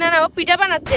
না না ও পিঠা বানাচ্ছে।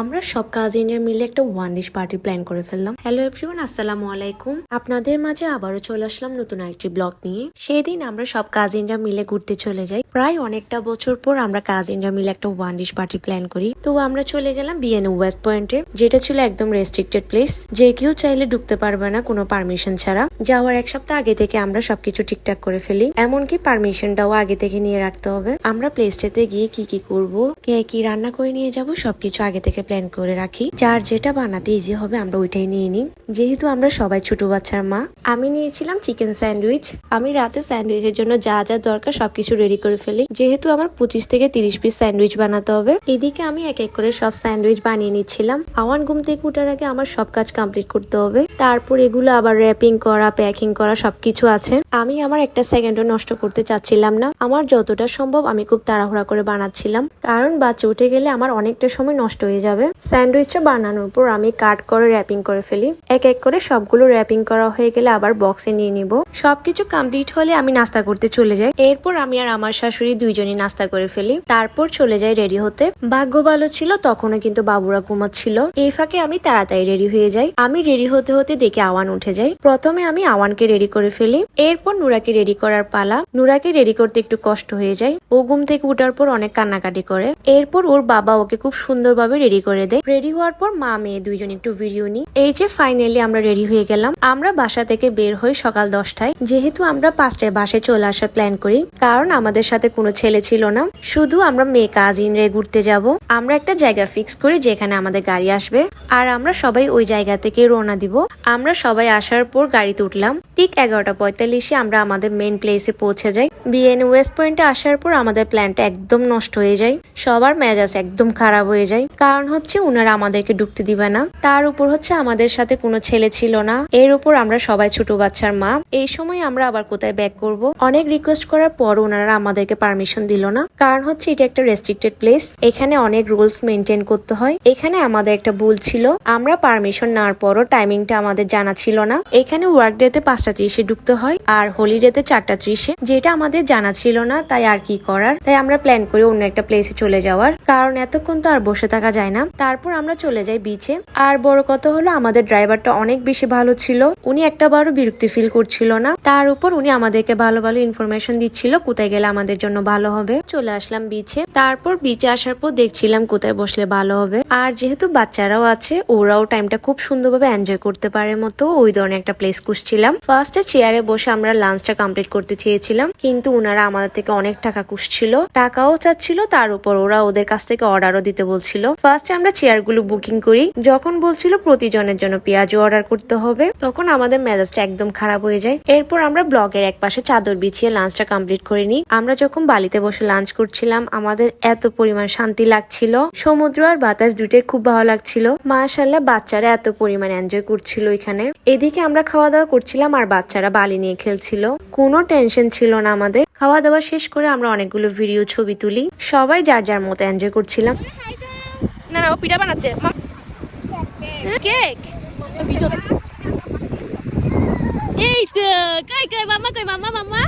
আমরা সব কাজিনরা মিলে একটা ওয়ান ডিশ পার্টি প্ল্যান করে ফেললাম। হ্যালো এভরিওয়ান আসসালামু আলাইকুম। আপনাদের মাঝে আবারও চলে আসলাম নতুন আরেকটি ব্লগ নিয়ে। সেদিন আমরা সব কাজিনরা মিলে ঘুরতে চলে যাই। প্রায় অনেকটা বছর পর আমরা কাজিনরা মিলে একটা ওয়ান ডিশ পার্টি প্ল্যান করি। তো আমরা চলে গেলাম বিএনএ ওয়েস্ট পয়েন্টে যেটা ছিল একদম রেস্ট্রিক্টেড প্লেস যে কেউ চাইলে ঢুকতে পারবে না, কোনো পারমিশন ছাড়া। যাওয়ার এক সপ্তাহ আগে থেকে আমরা সবকিছু ঠিকঠাক করে ফেলি। এমনকি পারমিশনটাও আগে থেকে নিয়ে রাখতে হবে। আমরা প্লেসটাতে গিয়ে কি কি করব, কে কি রান্না করে নিয়ে যাব, সবকিছু আগে থেকে প্ল্যান করে রাখি। যার যেটা বানাতে ইজি হবে আমরা ওইটাই নিয়ে নিই। যেহেতু আমরা সবাই ছোট বাচ্চার মা, আমি নিয়েছিলাম চিকেন স্যান্ডউইচ আমি রাতে স্যান্ডউইচের জন্য যা যা দরকার সবকিছু রেডি করে ফেলি। যেহেতু আমার পঁচিশ থেকে তিরিশ পিস স্যান্ডউইচ বানাতে হবে। এদিকে আমি এক এক করে সব স্যান্ডউইচ বানিয়ে নিচ্ছিলাম। আওয়ান ঘুম থেকে উঠার আগে আমার সব কাজ কমপ্লিট করতে হবে। তারপর এগুলো আবার র্যাপিং করা প্যাকিং করা সবকিছু আছে। আমি আমার একটা সেকেন্ডও নষ্ট করতে চাচ্ছিলাম না। আমার যতটা সম্ভব আমি খুব তাড়াহুড়া করে বানাচ্ছিলাম। কারণ বাচ্চা উঠে গেলে আমার অনেকটা সময় নষ্ট হয়ে যাবে। স্যান্ডউইচটা বানানোর পর আমি কাট করে র্যাপিং করে ফেলি। এক এক করে সবগুলো র্যাপিং করা হয়ে গেলে আবার বক্সে নিয়ে নিব। সবকিছু কমপ্লিট হলে আমি নাস্তা করতে চলে যাই। এরপর আমি আর আমার শাশুড়ি দুইজনই নাস্তা করে ফেলি। তারপর চলে যাই রেডি হতে। ভাগ্য ভালো ছিল, তখনও কিন্তু বাবুরা ঘুমাচ্ছিল। এই ফাঁকে আমি তাড়াতাড়ি রেডি হয়ে যাই। আমি রেডি হতে হতে দেখে আওয়ান উঠে যাই প্রথমে আমি আওয়ানকে রেডি করে ফেলি। এরপর নুরাকে রেডি করার পালা। নুরাকে রেডি করতে একটু কষ্ট হয়ে যায়। ও ঘুম থেকে উঠার পর অনেক কান্নাকাটি করে। এরপর ওর বাবা ওকে খুব সুন্দরভাবে রেডি করে দেয় রেডি হওয়ার পর মা, মেয়ে দুইজন একটু ভিডিও নি এই যে ফাইনালি আমরা রেডি হয়ে গেলাম। আমরা বাসা থেকে বের হই সকাল দশটায়। যেহেতু আমরা পাঁচটায় বাসে চলে আসার প্ল্যান করি, কারণ আমাদের সাথে কোনো ছেলে ছিল না। শুধু আমরা মেয়ে কাজিন রে ঘুরতে যাব। আমরা একটা জায়গা ফিক্স করি যেখানে আমাদের গাড়ি আসবে, আর আমরা সবাই ওই জায়গা থেকে রওনা দিব। আমরা সবাই আসার পর গাড়িতে উঠলাম। ঠিক এগারোটা পঁয়তাল্লিশে আমরা আমাদের মেন প্লেসে পৌঁছে যাই। বিএন ওয়েস্ট পয়েন্টে আসার পর আমাদের প্ল্যানটা একদম নষ্ট হয়ে যায়। সবার মেজাজ একদম খারাপ হয়ে যায়। কারণ হচ্ছে ওনারা আমাদেরকে ঢুকতে দিবে না। তার উপর হচ্ছে আমাদের সাথে কোনো ছেলে ছিল না। এর উপর আমরা সবাই ছোট বাচ্চার মা। এই সময় আমরা আবার কোথায় ব্যাক করব? অনেক রিকোয়েস্ট করার পর ওনারা আমাদেরকে পারমিশন দিল না। কারণ হচ্ছে এটা একটা রেস্ট্রিক্টেড প্লেস এখানে অনেক রুলস মেনটেন করতে হয়। এখানে আমাদের একটা ভুল ছিল। আমরা পারমিশন নেওয়ার পরও টাইমিংটা আমাদের জানা ছিল না। এখানে ওয়ার্ক ডেতে পাঁচটা ত্রিশে ঢুকতে হয় আর হলিডেতে চারটা ত্রিশে, যেটা আমাদের জানা ছিল না, তাই আর কি করার? তাই আমরা প্ল্যান করি অন্য একটা প্লেসে চলে যাওয়ার কারণ এতক্ষণ তো আর বসে থাকা যায় না। তারপর আমরা চলে যাই বিচে আর বড় কথা হলো, আমাদের ড্রাইভারটা অনেক বেশি ভালো ছিল। উনি একটা বারও বিরক্তি ফিল করছিল না। তার উপর উনি আমাদেরকে ভালো ভালো ইনফরমেশন দিচ্ছিল, কোথায় গেলে আমাদের জন্য ভালো হবে। চলে আসলাম বিচে তারপর বিচে আসার পর দেখছিলাম কোথায় বসলে ভালো হবে। আর যেহেতু বাচ্চারাও আছে, ওরাও টাইমটা খুব সুন্দরভাবে এনজয় করতে পারে মতো ওই ধরনের একটা প্লেস খুঁজছিলাম। ফার্স্টে চেয়ারে বসে আমরা লাঞ্চটা কমপ্লিট করতে চেয়েছিলাম। কিন্তু ওনারা আমাদের থেকে অনেক টাকা কুসছিল টাকাও চাচ্ছিল, তার উপর ওরা ওদের থেকে অর্ডারও দিতে বলছিল। ফার্স্টে আমরা চেয়ারগুলো বুকিং করি। যখন বলছিল প্রতিজনের জন্য পেঁয়াজও অর্ডার করতে হবে। তখন আমাদের মেজাজটা একদম খারাপ হয়ে যায়। এরপর আমরা ব্লগের এক পাশে চাদর বিছিয়ে লাঞ্চটা কমপ্লিট করে নিই। আমরা যখন বালিতে বসে লাঞ্চ করছিলাম, আমাদের এত পরিমাণ শান্তি লাগছিল। সমুদ্র আর বাতাস দুটোই খুব ভালো লাগছিল। মাশাল্লাহ বাচ্চারা এত পরিমাণ এনজয় করছিল এখানে। এদিকে আমরা খাওয়া দাওয়া করছিলাম আর বাচ্চারা বালি নিয়ে খেলছিল। কোনো টেনশন ছিল না আমাদের। খাওয়া দাওয়া শেষ করে আমরা অনেকগুলো ভিডিও ছবি তুলি। সবাই যার যার মতো এনজয় করছিলাম। না না, ও পিঠা বানাচ্ছে। কেক এই তো, কই কই, মামা কই, মামা মামা?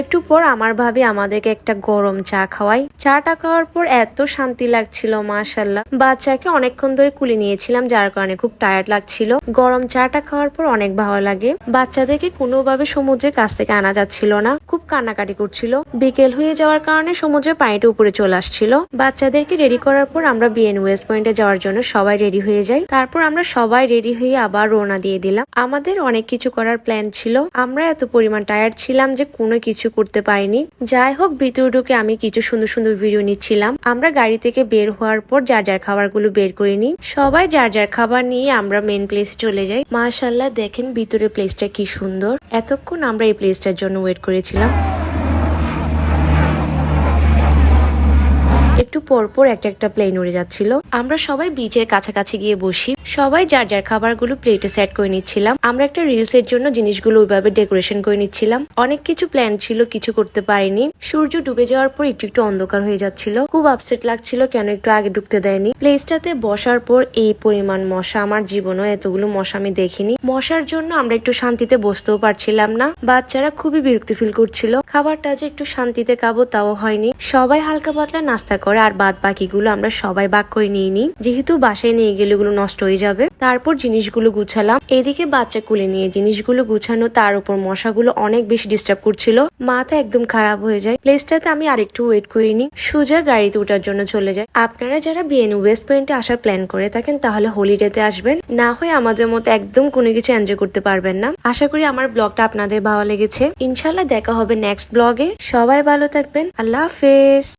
একটু পর আমার ভাবি আমাদেরকে একটা গরম চা খাওয়াই। চাটা খাওয়ার পর এত শান্তি লাগছিল মাশাল্লাহ বাচ্চাকে অনেকক্ষণ ধরে কুলে নিয়েছিলাম, যার কারণে খুব টায়ার্ড লাগছিল। গরম চাটা খাওয়ার পর অনেক ভালো লাগে। বাচ্চাদেরকে কোনোভাবে সমুদ্রের কাছ থেকে আনা যাচ্ছিল না। খুব কান্নাকাটি করছিল। বিকেল হয়ে যাওয়ার কারণে সমুদ্রের পানিটা উপরে চলে আসছিল। বাচ্চাদেরকে রেডি করার পর আমরা বিএন ওয়েস্ট পয়েন্টে যাওয়ার জন্য সবাই রেডি হয়ে যাই। তারপর আমরা সবাই রেডি হয়ে আবার রওনা দিয়ে দিলাম। আমাদের অনেক কিছু করার প্ল্যান ছিল। আমরা এত পরিমাণ টায়ার্ড ছিলাম যে কোনো কিছু করতে পারিনি। যাই হোক, ভিতরে ঢুকে আমি কিছু সুন্দর সুন্দর ভিডিও নিচ্ছিলাম। আমরা গাড়ি থেকে বের হওয়ার পর যার যার খাবারগুলো বের করে নি সবাই যার যার খাবার নিয়ে আমরা মেন প্লেসে চলে যাই। মাশাল্লাহ দেখেন ভিতরে প্লেসটা কি সুন্দর। এতক্ষণ আমরা এই প্লেসটার জন্য ওয়েট করেছিলাম। একটু পর পর একটা একটা প্লেন উড়ে যাচ্ছিল। আমরা সবাই বিচের কাছাকাছি গিয়ে বসি। সবাই যার যার খাবারগুলো প্লেটে সেট করে নিচ্ছিলাম। আমরা একটা রিলস এর জন্য জিনিসগুলো ওইভাবে ডেকোরেশন করে নিচ্ছিলাম। অনেক কিছু প্ল্যান ছিল, কিছু করতে পারিনি। সূর্য ডুবে যাওয়ার পর একটু একটু অন্ধকার হয়ে যাচ্ছিল। খুব আপসেট লাগছিল কেন একটু আগে ঢুকতে দেয়নি। প্লেসটাতে বসার পর এই পরিমাণ মশা আমার জীবনও এতগুলো মশা আমি দেখিনি। মশার জন্য আমরা একটু শান্তিতে বসতেও পারছিলাম না। বাচ্চারা খুবই বিরক্তি ফিল করছিল। খাবারটা যে একটু শান্তিতে খাব তাও হয়নি। সবাই হালকা পাতলা নাস্তা করে আর বাদ বাকিগুলো আমরা সবাই বাক করে নিয়ে নিই। যেহেতু বাসায় নিয়ে গেলে ওগুলো নষ্ট হয়ে যাবে। তারপর জিনিসগুলো গুছালাম। এদিকে বাচ্চা কুলে নিয়ে জিনিসগুলো গুছানো, তার উপর মশাগুলো অনেক বেশি ডিস্টার্ব করছিল। মাথা একদম খারাপ হয়ে যায়। প্লেসটাতে আমি আরেকটু ওয়েট করিনি সোজা গাড়িতে ওঠার জন্য চলে যায়। আপনারা যারা বিএনইউ ওয়েস্ট পয়েন্টে আসার প্ল্যান করে থাকেন, তাহলে হলিডেতে আসবেন। না হয়ে আমাদের মতো একদম কোনো কিছু এনজয় করতে পারবেন না। আশা করি আমার ব্লগটা আপনাদের ভালো লেগেছে। ইনশাল্লাহ দেখা হবে নেক্সট ব্লগে সবাই ভালো থাকবেন। আল্লাহ হাফেজ।